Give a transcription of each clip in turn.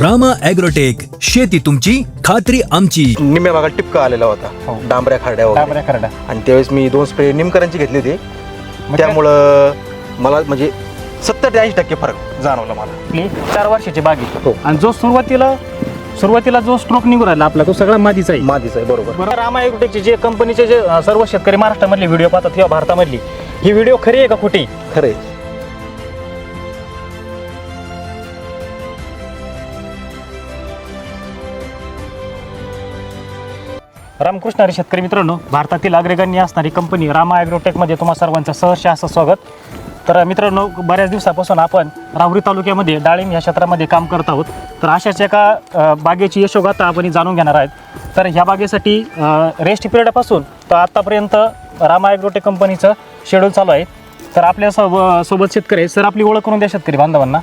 Rama agrotech शेती तुमची खात्री आमची. निम्म्या भागात टिपका आलेला होता. हो. डांबऱ्या खाड्या वगैरे. डांबऱ्या खरडा आणि त्यावेळेस मी दोन स्प्रे निमकरांची घेतली होती. त्यामुळं मला म्हणजे सत्तर ते ऐंशी टक्के फरक जाणवला मला. आपली चार वर्षाची बाग आहे. हो. आणि जो सुरुवातीला सुरुवातीला जो स्ट्रोक निघून राहिला आपला तो सगळा मादीचा आहे. मादीच आहे बरोबर. बरोबर रामा एग्रोटेकचे जे कंपनीचे जे अं, सर्व शेतकरी महाराष्ट्रामधले व्हिडिओ पाहतात किंवा भारतामधली ही व्हिडिओ खरी आहे का खोटी? खरे रामकृष्ण हरी शेतकरी मित्रांनो भारतातील अग्रगण्य असणारी कंपनी रामा ॲग्रोटेकमध्ये तुम्हा सर्वांचं सहर्ष असं स्वागत. तर मित्रांनो बऱ्याच दिवसापासून आपण राहुरी तालुक्यामध्ये डाळिंब या क्षेत्रामध्ये काम करत आहोत. तर अशाच एका बागेची यशोगाथा आपण जाणून घेणार आहेत. तर ह्या बागेसाठी रेस्ट पिरियडपासून तर आत्तापर्यंत रामा ॲग्रोटेक कंपनीचं शेड्यूल चालू आहे. तर आपल्या सो सोबत शेतकरी आहेत. सर आपली ओळख करून द्या शेतकरी बांधवांना.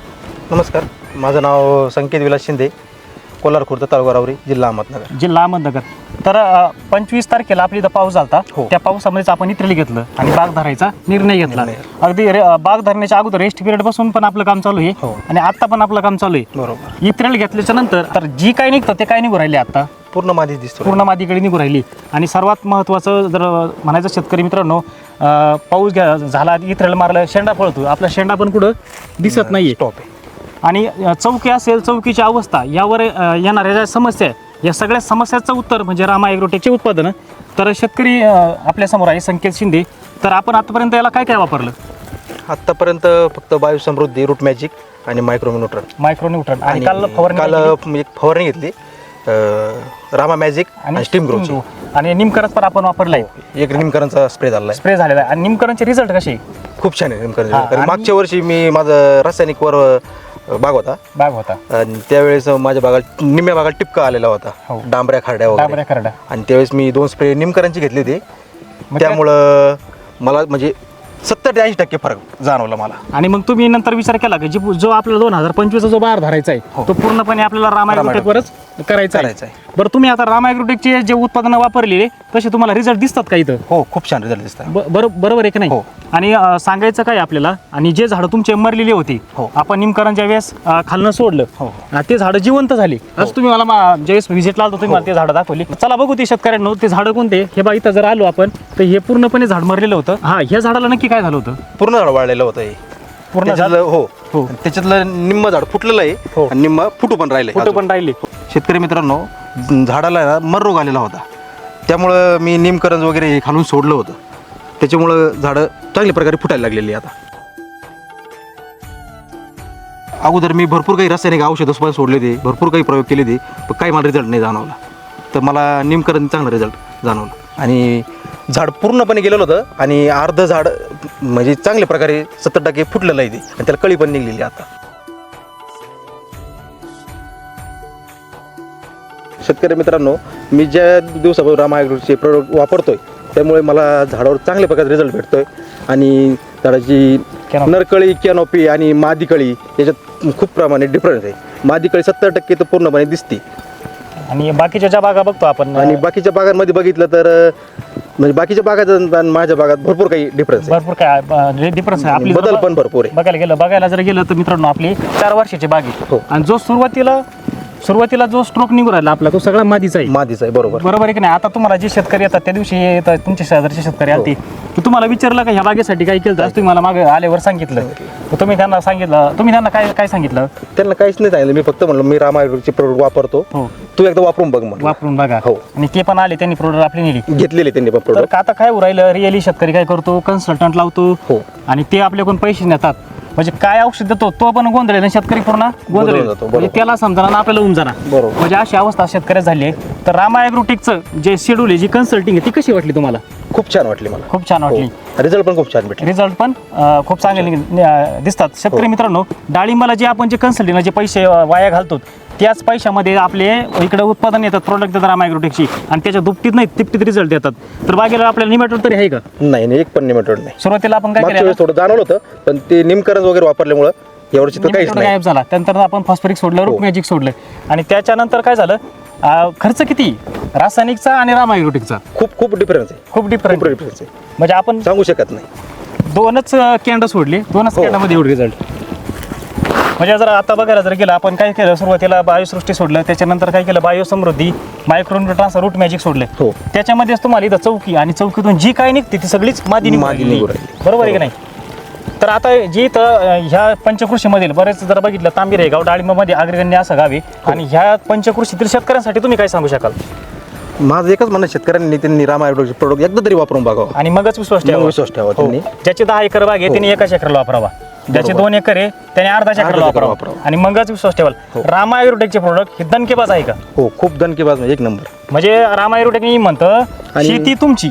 नमस्कार. माझं नाव संकेत विलास शिंदे. कोल्हार खुर्द तालुका रावरी जिल्हा अहमदनगर. जिल्हा अहमदनगर. तर पंचवीस तारखेला आपली इथं पाऊस झालता. हो. त्या पावसामध्येच आपण इथली घेतलं आणि बाग धरायचा निर्णय घेतला. अगदी रे- अं, बाग धरण्याच्या अगोदर रेस्ट पिरियडपासून पण आपलं काम चालू आहे. हो. आणि आता पण आपलं काम चालू आहे. बरोबर. इत्रेल घेतल्याच्या नंतर तर जी काय निघतं ते काय निघू राहिले आता पूर्ण मादीच दिसतो पूर्ण मादीकडे निघू राहिली. आणि सर्वात महत्त्वाचं जर म्हणायचं शेतकरी मित्रांनो अं, पाऊस घ्या झाला इत्रेल मारलं शेंडा पळतो. आपला शेंडा पण कुठं दिसत नाहीये. स्टॉप आहे. आणि चौकी असेल चौकीची अवस्था यावर येणाऱ्या ज्या समस्या आहे या सगळ्या समस्याचं उत्तर म्हणजे रामा ॲग्रोटेकचे उत्पादनं. तर शेतकरी आपल्यासमोर आहे संकेत शिंदे. तर आपण आतापर्यंत याला काय काय वापरलं? आत्तापर्यंत फक्त वायू समृद्धी रूट मॅजिक आणि मायक्रोमिनोट्रन मायक्रो न्यूट्रन आणि काल फवारणी काल. एक फवारणी घेतली. रामा मॅजिक आणि स्टीम Grow. आणि निमकरच पण आपण वापरलाय. एक निमकरांचा स्प्रे झाला आहे. स्प्रे झालेला आहे. आणि निमकरनचे रिझल्ट कसे? खूप छान आहे हा, निमकरांचा कारण आणि- मागच्या वर्षी मी माझं रासायनिक बाग होता. बाग होता. आणि त्यावेळेस माझ्या बागात निम्म्या भागात टिपका आलेला हो. होता डांबऱ्या खाड्या वगैरे. डांबऱ्या खरडा आणि त्यावेळेस मी दोन स्प्रे निमकरांची घेतली होती. त्यामुळं मला म्हणजे सत्तर ते ऐंशी टक्के फरक जाणवला मला. आणि मग तुम्ही नंतर विचार केला की जी जो आपल्याला दोन हजार पंचवीसचा जो बाहेर धरायचा आहे तो पूर्णपणे आपल्याला रामा रामा ॲग्रोटेकवरच करायचा करायचा आहे. बरं तुम्ही आता रामा ॲग्रोटेकचे जे उत्पादनं वापरलेले तसे तुम्हाला रिझल्ट दिसतात का इथं? हो खूप छान रिझल्ट दिसतात. ब- बरो- बरोबर आहे की नाही? हो. आणि अं, सांगायचं काय आपल्याला आणि जे झाडं तुमचे मरलेली होती हो. आपण निमकरण वेळेस अं, खालनं सोडलं. हो. ते झाडं जिवंत झाली. आज तुम्ही मला मा- ज्यावेळेस व्हिजिटला आलो तुम्ही मला ते झाडं दाखवली. चला बघू ते शेतकऱ्यांनो ते झाडं कोणते? हे बा इथं जर आलो आपण तर हे पूर्णपणे झाड मरलेलं होतं. हा ह्या झाडाला नक्की काय झालं होतं? पूर्ण झाड वाढलेलं होतं हे. पूर्ण झाड? त्याच्यातलं हो. हो. त्याच्यातलं निम्म झाड फुटलेलं आहे हो. आणि निम्म फुटू पण राहिलंय फोटो. पण राहिले. शेतकरी मित्रांनो झाडाला ना मर रोग आलेला होता. त्यामुळं मी निमकरंज वगैरे हे खालून सोडलं होतं. त्याच्यामुळं झाडं चांगल्या प्रकारे फुटायला लागलेली आता. अगोदर मी भरपूर काही रासायनिक औषधं पण सोडले होते भरपूर काही प्रयोग केले होते पण काही मला रिझल्ट नाही जाणवला. तर मला निमकरण चांगला रिझल्ट जाणवला. आणि झाड पूर्णपणे गेलेलं होतं आणि अर्ध झाड म्हणजे चांगल्या प्रकारे सत्तर टक्के फुटलेलं आहे ते. आणि त्याला कळी पण निघलेली आता. शेतकरी मित्रांनो मी ज्या दिवसापासून रामायग्रोचे प्रोडक्ट वापरतोय त्यामुळे मला झाडावर चांगल्या प्रकारे रिझल्ट भेटतोय. आणि झाडाची. नरकळी कॅनोपी आणि मादीकळी याच्यात खूप प्रमाणे डिफरन्स आहे. मादीकळी सत्तर टक्के तर पूर्णपणे दिसते. आणि बाकीच्या ज्या बागा बघतो आपण आणि बाकीच्या बागांमध्ये बघितलं तर म्हणजे बाकीच्या बागात आणि माझ्या बागात भरपूर काही डिफरन्स भरपूर काय डिफरन्स आहे आपली बदल पण भरपूर आहे. बघायला गेलं बघायला जर गेलं तर मित्रांनो आपली चार वर्षाची बाग आहे. हो. आणि जो सुरुवातीला सुरुवातीला जो स्ट्रोक निघू राहिला आपला तो सगळा मादीचा आहे. मादीच आहे बरोबर. बरोबर आहे की नाही? आता तुम्हाला जे शेतकरी येतात त्या दिवशी येतात तुमचे शेजारचे शेतकरी आलते. की तुम्हाला विचारलं का ह्या बागेसाठी काय केलं? तुम्ही मला मागे आल्यावर सांगितलं. तर तुम्ही त्यांना सांगितलं तुम्ही त्यांना काय काय सांगितलं? त्यांना काहीच नाही सांगितलं. मी फक्त म्हणलं मी रामायग्रोचे प्रोडक्ट वापरतो. हो. तू एकदा वापरून बघ म्हणलं. वापरून बघा. हो. आणि ते पण आले त्यांनी प्रोडक्ट आपली नेली. घेतलेले त्यांनी पण तर प्रोडक्ट आता काय होऊ राहिलं रिअली शेतकरी काय करतो? कन्सल्टंट लावतो. हो. आणि ते आपल्याकडून पैसे नेतात. म्हणजे काय औषध देतो तो पण गोंधळेल आणि शेतकरी पूर्ण गोंधळेल. गोंधळून जातो, बरोबर. म्हणजे त्याला समजा आपल्याला उमजाना बरोबर. म्हणजे अशी अवस्था शेतकऱ्यात झाली आहे. तर रामा ॲग्रोटेकचं जे शेड्यूल आहे जी कन्सल्टिंग आहे ती कशी वाटली तुम्हाला? खूप छान वाटली मला. खूप छान वाटली. रिझल्ट पण खूप छान भेटले. रिझल्ट पण अं, खूप चांगले नि- अं, दिसतात. शेतकरी हो. मित्रांनो डाळिंबाला जे आपण जे कन्सल्टिंगला जे पैसे अं, वाया घालतो त्याच पैशामध्ये आपले इकडे उत्पादन येतात प्रोडक्ट देतात रामा ॲग्रोटेकची आणि त्याच्या दुपटीत नाही तिपटीत रिझल्ट देतात. तर बागेला आपल्याला निमॅटोड तरी आहे का? नाही नाही एक पण निमेटोड नाही. सुरुवातीला आपण काय मागच्या केलं? वेळेस थोडं जाणवलं होतं पण ते निमकरण वगैरे वापरल्यामुळं यावर्षी तर काहीच निमॅटोड नाही. गायब झाला. त्यानंतर आपण फॉस्फरिक सोडलं रूट हो. मॅजिक सोडलं. आणि त्याच्यानंतर काय झालं? अं, खर्च किती? रासायनिकचा आणि रामा ॲग्रोटेकचा खूप खूप डिफरन्स आहे. खूप खूप डिफरंट डिफरन्स आहे. म्हणजे आपण सांगू शकत नाही. दोनच कॅन्ड सोडले. दोनच हो. कॅन्डामध्ये एवढे रिझल्ट म्हणजे जर आता बघायला जर गेलं आपण काय केलं सुरुवातीला बायोसृष्टी सोडलं त्याच्यानंतर काय केलं बायोसमृद्धी मायक्रोन्युट्रान्स रूट मॅजिक सोडले. हो. त्याच्यामध्येच तुम्हाला इथं चौकी आणि चौकीतून जी काय निघते ती सगळीच मादी राहिली. बरोबर आहे की नाही? तर आता जी इथं ह्या पंचकृषीमधील बरेच जर बघितलं तांबिरे गाव डाळिंबामध्ये अग्रगण्य असं गावी आणि ह्या पंचकृषीतील शेतकऱ्यांसाठी तुम्ही काय सांगू शकाल? माझं एकच म्हणणं आहे, शेतकऱ्यांनी त्यांनी रामा ॲग्रोचे प्रोडक्ट एकदा तरी वापरून बघावं. आणि मगच विश्वास मग ठेवा विश्वास ठेवा हो. त्यांनी. ज्याची दहा एकर बाग आहे त्याने एकाच एकरला वापरावा. ज्याचे. दोन एकर आहे त्याने अर्धा एकरला एकर वापरावा. वापरावा. आणि मगच विश्वास ठेवाल. हो. रामा ॲग्रोटेकचे प्रोडक्ट हे दणकेबाज आहे का? हो खूप दणकेबाज म्हणजे एक नंबर. म्हणजे रामा ॲग्रोटेक मी म्हणतं आणि- शेती तुमची.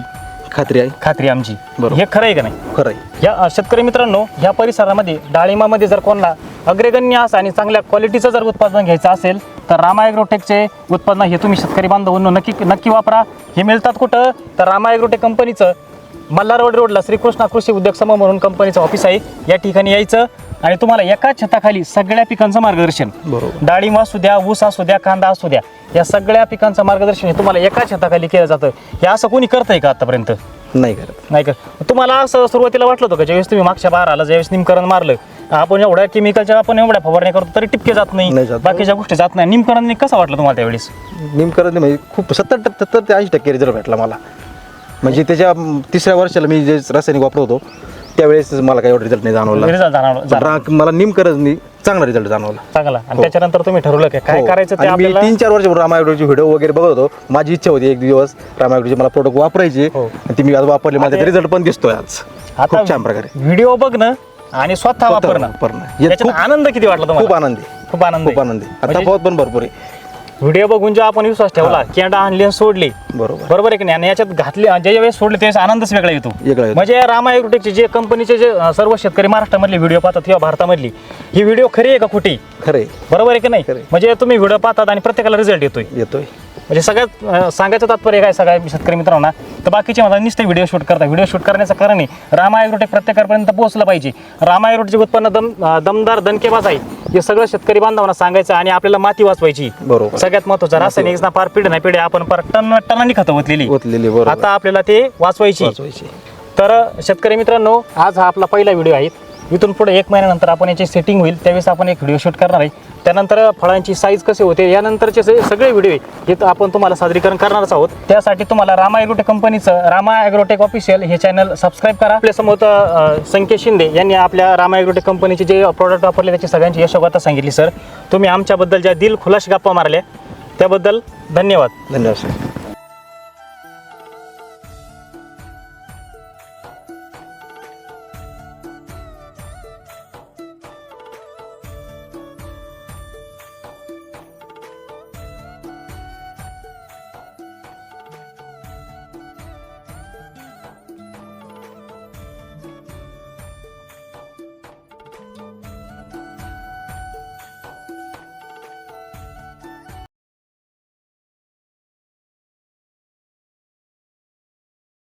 खात्री आहे? खात्री आमची. बरोबर. हे खरं आहे का नाही? खरं आहे. या अ, शेतकरी मित्रांनो या परिसरामध्ये डाळिंबामध्ये जर कोणाला अग्रगण्य असं आणि चांगल्या क्वालिटीचं जर उत्पादन घ्यायचं असेल तर रामा ॲग्रोटेकचे उत्पादन हे तुम्ही शेतकरी बांधवांनो नक्की नक्की वापरा. हे मिळतात कुठं? तर रामा ॲग्रोटेक कंपनीचं मल्हार रोड रोडला श्रीकृष्णा कृषी उद्योग समूह म्हणून कंपनीचं ऑफिस आहे. या ठिकाणी यायचं. आणि तुम्हाला एकाच छताखाली सगळ्या पिकांचं मार्गदर्शन. बरोबर. डाळिंब असू द्या ऊस असू द्या कांदा असू द्या या सगळ्या पिकांचं मार्गदर्शन हे तुम्हाला एकाच छताखाली केलं जातं. हे असं कोणी करतंय का आतापर्यंत? नाही करत. नाही का तुम्हाला असं सुरुवातीला वाटलं होतं का ज्यावेळेस तुम्ही मागच्या बार आला ज्यावेळेस निमकरण मारलं आपण एवढ्या केमिकलच्या आपण एवढ्या फवारणी करतो तरी टिपके जात नाही नाही जात. बाकीच्या गोष्टी जात नाही. निमकरण कसं वाटलं तुम्हाला त्यावेळेस? निमकरण नाही म्हणजे खूप सत्तर सत्तर ते ऐंशी टक्के रिझल्ट भेटला मला. म्हणजे त्याच्या म, तिसऱ्या वर्षाला मी जे रासायनिक वापरत होतो त्यावेळेस मला काही एवढा रिझल्ट नाही जाणवला. रिझल्ट जाणवला पण जाणवला. रा- मला निमकरण चांगला रिझल्ट जाणवला. चांगला. आणि हो. त्याच्यानंतर तुम्ही ठरवलं की काय हो. करायचं ते आणि मी आपल्याला? तीन चार वर्ष रामायगडचे व्हिडिओ वगैरे बघत होतो. माझी इच्छा होती एक दिवस रामायगडचे मला प्रोडक्ट वापरायचे. हो. आणि ती मी आज वापरले. माझा रिझल्ट पण दिसतोय आज. खूप छान प्रकारे. व्हिडिओ बघणं आणि स्वतः वापरणं वापरणं. यात याच्यात खूप- आनंद किती वाटला खूप आनंदी. खूप आनंद. खूप आहे. आनंदी. आता म्हणजे बहुत पण भरपूर आहे. व्हिडिओ बघून जो आपण विश्वास ठेवला केंडा आणली आणि सोडली. बरोबर. बरोबर आहे की नाही? आणि याच्यात घातले ज्या वेळेस सोडले त्यावेळेस आनंदच वेगळा येतो. वेगळा येतो. म्हणजे रामा ॲग्रोटेकचे जे कंपनीचे जे अं, सर्व शेतकरी महाराष्ट्रामधले व्हिडिओ पाहतात किंवा भारतामधली ही व्हिडिओ खरी आहे का खोटी? खरे बरोबर आहे की नाही? खरं आहे. म्हणजे तुम्ही व्हिडिओ पाहतात आणि प्रत्येकाला रिझल्ट येतोय. येतोय. म्हणजे सगळ्यात अं, सांगायचं तात्पर्य काय सगळ्या शेतकरी मित्रांना? तर बाकीचे मला नुसते व्हिडिओ शूट करतात व्हिडिओ शूट करण्याचं कारण आहे रामा ॲग्रोटेक प्रत्येकापर्यंत पोहोचलं पाहिजे. रामा ॲग्रोटेकचे उत्पन्न दम अं, दमदार दणकेबाज आहे हे सगळं शेतकरी बांधवांना सांगायचं आणि आपल्याला माती वाचवायची. बरोबर. सगळ्यात महत्वाचं रासायनिक ना फार पिढ नाही पिढे आपण फार टन टनांनी खतं ओतलेली. ओतलेली बरोबर. आता आपल्याला ते वाचवायची. वाचवायची. तर शेतकरी मित्रांनो आज हा आपला पहिला व्हिडिओ आहे. इथून पुढे एक महिन्यानंतर आपण याची सेटिंग होईल त्यावेळेस आपण एक व्हिडिओ शूट करणार आहे. त्यानंतर फळांची साईज कसे होते यानंतरचे सगळे व्हिडिओ हे आपण तुम्हाला सादरीकरण करणारच आहोत. त्यासाठी तुम्हाला रामा ॲग्रोटेक कंपनीचं रामा ॲग्रोटेक ऑफिशियल हे चॅनल सबस्क्राईब करा. आपल्यासमोर संकेत शिंदे यांनी आपल्या रामा ॲग्रोटेक कंपनीचे जे प्रॉडक्ट वापरले त्याची सगळ्यांची यशोगाथा सांगितली सर तुम्ही आमच्याबद्दल ज्या दिल खुलाश गप्पा मारल्या त्याबद्दल धन्यवाद. धन्यवाद सर